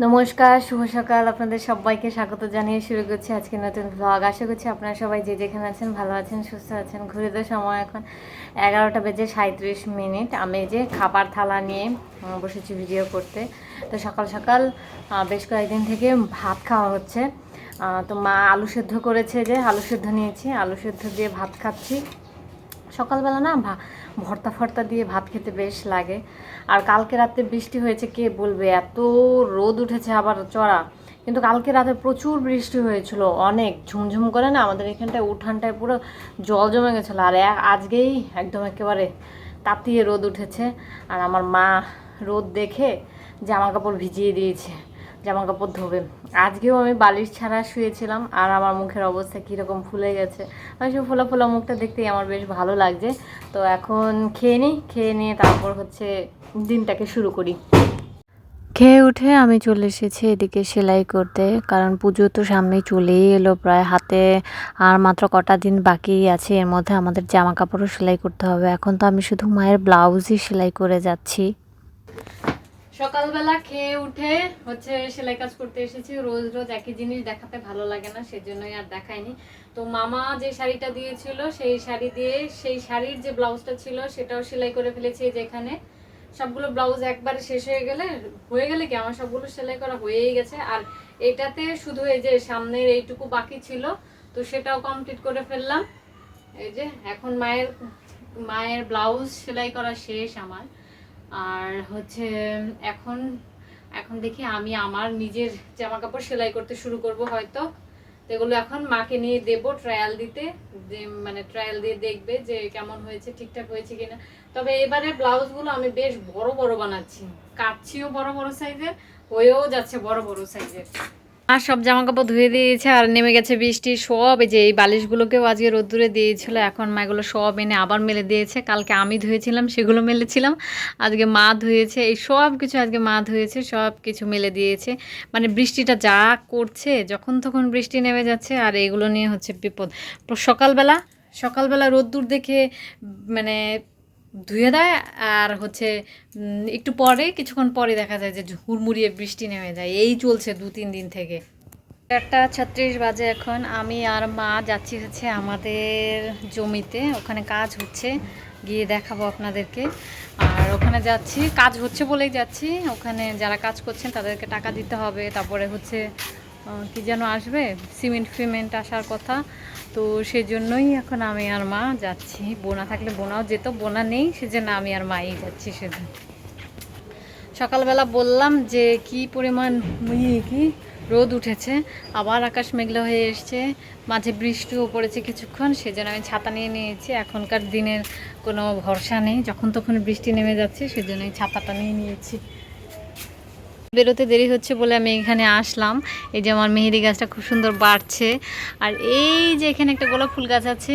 নমস্কার, শুভ সকাল। আপনাদের সবাইকে স্বাগত জানিয়ে শুরু করছি আজকে নতুন ভ্লগ আশা করছি আপনারা সবাই যে যেখানে আছেন ভালো আছেন, সুস্থ আছেন। ঘুরে তো সময় এখন এগারোটা বেজে সাঁত্রিশ মিনিট। আমি যে খাবার থালা নিয়ে বসেছি ভিডিও করতে। তো সকাল সকাল বেশ কয়েকদিন থেকে ভাত খাওয়া হচ্ছে। তো মা আলু সেদ্ধ করেছে যে, আলু সেদ্ধ নিয়েছি। আলু সেদ্ধ দিয়ে ভাত খাচ্ছি। সকালবেলা না ভা- ভর্তা ফর্তা দিয়ে ভাত খেতে বেশ লাগে। আর কালকে রাতে বৃষ্টি হয়েছে, কে বলবে? এত রোদ উঠেছে আবার চড়া। কিন্তু কালকে রাতে প্রচুর বৃষ্টি হয়েছিল, অনেক। ঝুমঝুম করে না আমাদের এখানটায়, উঠানটায় পুরো জল জমে গেছিল। আর আজকেই একদম একেবারে তাতিয়ে রোদ উঠেছে। আর আমার মা রোদ দেখে জামা কাপড় ভিজিয়ে দিয়েছে। জামা কাপড় ধোবে। আজকেও আমি বালিশ ছাড়া শুয়েছিলাম, আর আমার মুখের অবস্থা কীরকম ফুলে গেছে। আমি সব ফোলা ফোলা মুখটা দেখতেই আমার বেশ ভালো লাগছে। তো এখন খেয়ে নিই, খেয়ে নিয়ে তারপর হচ্ছে দিনটাকে শুরু করি। খেয়ে উঠে আমি চলে এসেছি এদিকে সেলাই করতে, কারণ পুজো তো সামনেই চলেই এলো প্রায় হাতে, আর মাত্র কটা দিন বাকি আছে, এর মধ্যে আমাদের জামা কাপড়ও সেলাই করতে হবে। এখন তো আমি শুধু মায়ের ব্লাউজই সেলাই করে যাচ্ছি। সকালবেলা খেয়ে উঠে হচ্ছে সেলাই কাজ করতে এসেছি। রোজ রোজ একই জিনিস দেখাতে ভালো লাগে না, সেজন্যই আর দেখাইনি। তো মামা যে শাড়িটা দিয়েছিল, সেই শাড়ি দিয়ে সেই শাড়ির যে ব্লাউজটা ছিল, সেটাও সেলাই করে ফেলেছি এই যে এখানে। সবগুলো ব্লাউজ একবারে শেষ হয়ে গেলে হয়ে গেলে কি আমার সবগুলো সেলাই করা হয়েই গেছে। আর এটাতে শুধু এই যে সামনের এইটুকু বাকি ছিল, তো সেটাও কমপ্লিট করে ফেললাম। এই যে এখন মায়ের মায়ের ব্লাউজ সেলাই করা শেষ আমার। আর হচ্ছে, এখন এখন দেখি আমি আমার নিজের জামা কাপড় সেলাই করতে শুরু করব হয়তো। তো এগুলো এখন মাকে নিয়ে দেব ট্রায়াল দিতে, যে মানে ট্রায়াল দিয়ে দেখবে যে কেমন হয়েছে, ঠিকঠাক হয়েছে কিনা। তবে এবারে ব্লাউজগুলো আমি বেশ বড় বড় বানাচ্ছি। কাটছিও বড় বড় সাইজের হয়েও যাচ্ছে বড় বড় সাইজের আর সব জামা কাপড় ধুয়ে দিয়েছে আর নেমে গেছে বৃষ্টি, সব এই যে এই বালিশগুলোকেও আজকে রোদ্দুরে দিয়েছিল, এখন মা এগুলো সব এনে আবার মেলে দিয়েছে। কালকে আমি ধুয়েছিলাম, সেগুলো মেলেছিলাম। আজকে মা ধুয়েছে, এই সব কিছু আজকে মা ধুয়েছে, সব কিছু মেলে দিয়েছে। মানে বৃষ্টিটা যা করছে, যখন তখন বৃষ্টি নেমে যাচ্ছে আর এগুলো নিয়ে হচ্ছে বিপদ। সকালবেলা সকালবেলা রোদ্দুর দেখে মানে ধুয়ে দেয় আর হচ্ছে একটু পরে, কিছুক্ষণ পরে দেখা যায় যে হুড়মুড়িয়ে বৃষ্টি নেমে যায়। এই চলছে দু তিন দিন থেকে। একটা ছত্রিশ বাজে এখন। আমি আর মা যাচ্ছি হচ্ছে আমাদের জমিতে। ওখানে কাজ হচ্ছে। গিয়ে দেখাবো আপনাদেরকে। আর ওখানে যাচ্ছি। কাজ হচ্ছে বলেই যাচ্ছি। ওখানে যারা কাজ করছেন তাদেরকে টাকা দিতে হবে। তারপরে হচ্ছে কি যেন আসবে? সিমেন্ট, ফিমেন্ট আসার কথা। তো সেজন্যই এখন আমি আর মা যাচ্ছি। বোনা থাকলে বোনাও যেত, বোনা নেই, সেজন্য আমি আর মাই যাচ্ছি সেদিন। সকালবেলা বললাম যে, কি পরিমাণ ইয়ে কি, রোদ উঠেছে। আবার আকাশ মেঘলা হয়ে এসছে। মাঝে বৃষ্টিও পড়েছে কিছুক্ষণ, সেজন্য আমি ছাতা নিয়ে নিয়েছি। এখনকার দিনের কোনো ভরসা নেই। যখন তখন বৃষ্টি নেমে যাচ্ছে সেজন্য ছাতাটা নিয়ে নিয়েছি। বেরোতে দেরি হচ্ছে বলে আমি এখানে আসলাম। এই যে আমার মেহেদি গাছটা খুব সুন্দর বাড়ছে। আর এই যে এখানে একটা গোলাপ ফুল গাছ আছে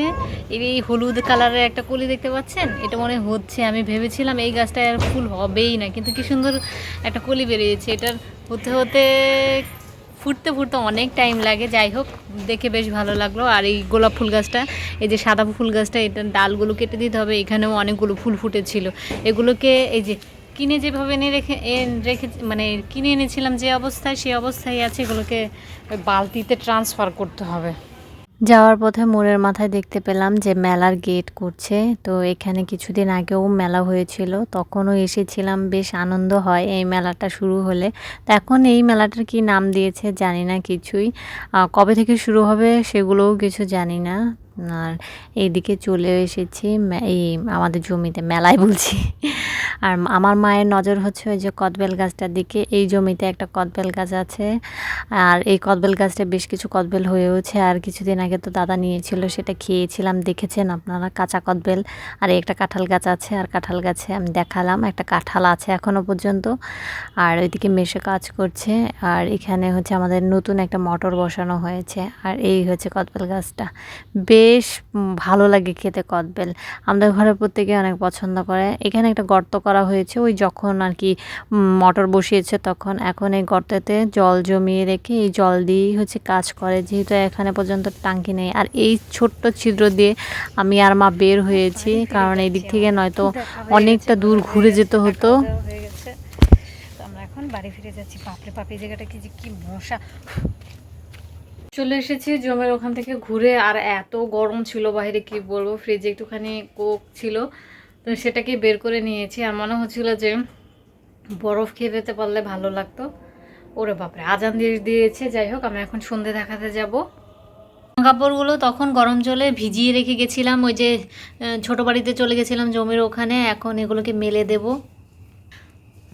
এই হলুদ কালারের একটা কলি দেখতে পাচ্ছেন? এটা মনে হচ্ছে, আমি ভেবেছিলাম এই গাছটায় আর ফুল হবেই না, কিন্তু কি সুন্দর একটা কলি বেরিয়েছে। এটার হতে হতে ফুটতে ফুটতে অনেক টাইম লাগে। যাই হোক, দেখে বেশ ভালো লাগল। আর এই গোলাপ ফুল গাছটা, এই যে সাদা ফুল গাছটা, এটার ডালগুলো কেটে দিতে হবে। এখানেও অনেকগুলো ফুল ফুটেছিল। এগুলোকে এই যে কিনে যেভাবে এনে রেখে রেখে মানে কিনে এনেছিলাম যে অবস্থায়, সেই অবস্থায় আছে এগুলোকে বালতিতে ট্রান্সফার করতে হবে। যাওয়ার পথে মোড়ের মাথায় দেখতে পেলাম যে মেলার গেট করছে। তো এখানে কিছুদিন আগেও মেলা হয়েছিল। তখনও এসেছিলাম, বেশ আনন্দ হয় এই মেলাটা শুরু হলে। তো এখন এই মেলাটার কি নাম দিয়েছে জানি না কিছুই। কবে থেকে শুরু হবে সেগুলোও কিছু জানি না। আর এইদিকে চলে এসেছি এই আমাদের জমিতে, মেলায় বলছি। আর আমার মায়ের নজর হচ্ছে ওই যে কদবেল গাছটার দিকে। এই জমিতে একটা কদবেল গাছ আছে। আর এই কদবেল গাছটা বেশ কিছু কদবেল হয়েওছে আর কিছুদিন আগে তো দাদা নিয়েছিল, সেটা খেয়েছিলাম। দেখেছেন আপনারা? কাঁচা কদবেল। আর একটা কাঁঠাল গাছ আছে। আর কাঁঠাল গাছে আমি দেখালাম। একটা কাঁঠাল আছে এখনও পর্যন্ত। আর ওইদিকে মেশে কাজ করছে। আর এখানে হচ্ছে আমাদের নতুন একটা মোটর বসানো হয়েছে। আর এই হচ্ছে কদবেল গাছটা। বেশ ভালো লাগে খেতে কদবেল। আমাদের ঘরে প্রত্যেকে অনেক পছন্দ করে। এখানে একটা গর্ত করা হয়েছে। ওই যখন আর কি মোটর বসিয়েছে তখন এখন এই গর্ততে জল জমিয়ে রেখে এই জল দিয়েই হচ্ছে কাজ করে। যেহেতু এখানে পর্যন্ত টাঙ্কি নেই। আর এই ছোট্ট ছিদ্র দিয়ে আমি আর মা বের হয়েছি, কারণ এই দিক থেকে নয়তো অনেকটা দূর ঘুরে যেতে হতো। আমরা এখন বাড়ি ফিরে যাচ্ছি। বাপ এই জায়গাটা কি যে কি মশা। চলে এসেছি জমের ওখান থেকে ঘুরে। আর এত গরম ছিল বাইরে কি বলব? ফ্রিজে একটুখানি কোক ছিল। তো সেটাকে বের করে নিয়েছি। আর মনে হচ্ছিল যে বরফ খেয়ে দিতে পারলে ভালো লাগতো। ওরে বাপরে, আজান দিয়ে দিয়েছে। যাই হোক আমি এখন সন্ধে দেখাতে যাব। কাপড়গুলো তখন গরম জলে ভিজিয়ে রেখে গেছিলাম। ওই যে ছোটো বাড়িতে চলে গেছিলাম জমির ওখানে। এখন এগুলোকে মেলে দেব।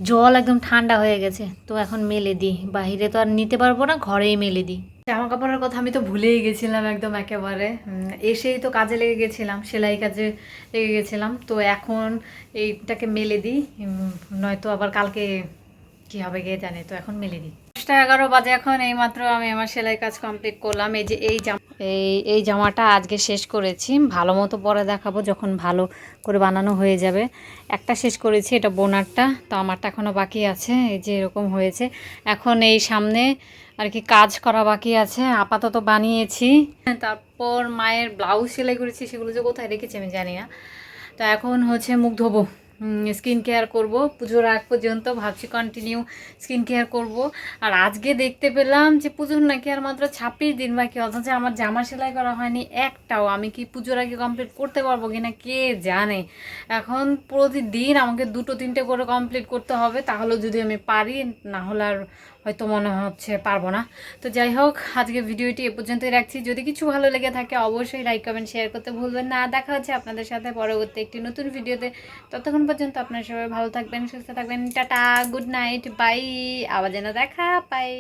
জল একদম ঠান্ডা হয়ে গেছে, তো এখন মেলে দিই। বাইরে তো আর নিতে পারব না, ঘরেই মেলে দিই। জামা কাপড়ের কথা আমি তো ভুলেই গেছিলাম একদম একেবারে। এসেই তো কাজে লেগে গেছিলাম, সেলাই কাজে লেগে গেছিলাম, তো এখন এইটাকে মেলে দিই। নয়তো আবার কালকে কি হবে কে জানে, তো এখন মেলে দিই। দশটা এগারো বাজে এখন, এইমাত্র আমি আমার সেলাই কাজ কমপ্লিট করলাম। এই যে এই জামা এই এই জামাটা আজকে শেষ করেছি। ভালো মতো পরে দেখাবো যখন ভালো করে বানানো হয়ে যাবে। একটা শেষ করেছি, এটা বোনারটা। তো আমারটা এখনও বাকি আছে, এই যে এরকম হয়েছে। এখন এই সামনে আর কি কাজ করা বাকি আছে। আপাতত বানিয়েছি। তারপর মায়ের ব্লাউজ সেলাই করেছি, সেগুলো যে কোথায় রেখেছি আমি জানি না। তো এখন হচ্ছে মুখ ধোবো। স্কিন কেয়ার করব। পুজোর আগ পর্যন্ত ভাবছি কন্টিনিউ স্কিন কেয়ার করব। আর আজকে দেখতে পেলাম যে পুজোর নাকি আর মাত্র ছাব্বিশ দিন বাকি, অথচ আমার জামা সেলাই করা হয়নি একটাও। আমি কি পুজোর আগে কমপ্লিট করতে পারব কি না কে জানে? এখন প্রতিদিন আমাকে দুটো তিনটে করে কমপ্লিট করতে হবে তাহলে যদি আমি পারি, না হলে আর হয়তো মনে হচ্ছে পারব না। তো যাই হোক, আজকে ভিডিওটি এ পর্যন্তই রাখছি। যদি কিছু ভালো লেগে থাকে, অবশ্যই লাইক কমেন্ট শেয়ার করতে ভুলবেন না। দেখা হচ্ছে আপনাদের সাথে পরবর্তী একটি নতুন ভিডিওতে। ততক্ষণ পর্যন্ত আপনারা সবাই ভালো থাকবেন, সুস্থ থাকবেন। টাটা গুড নাইট বাই আবার যেন দেখা পাই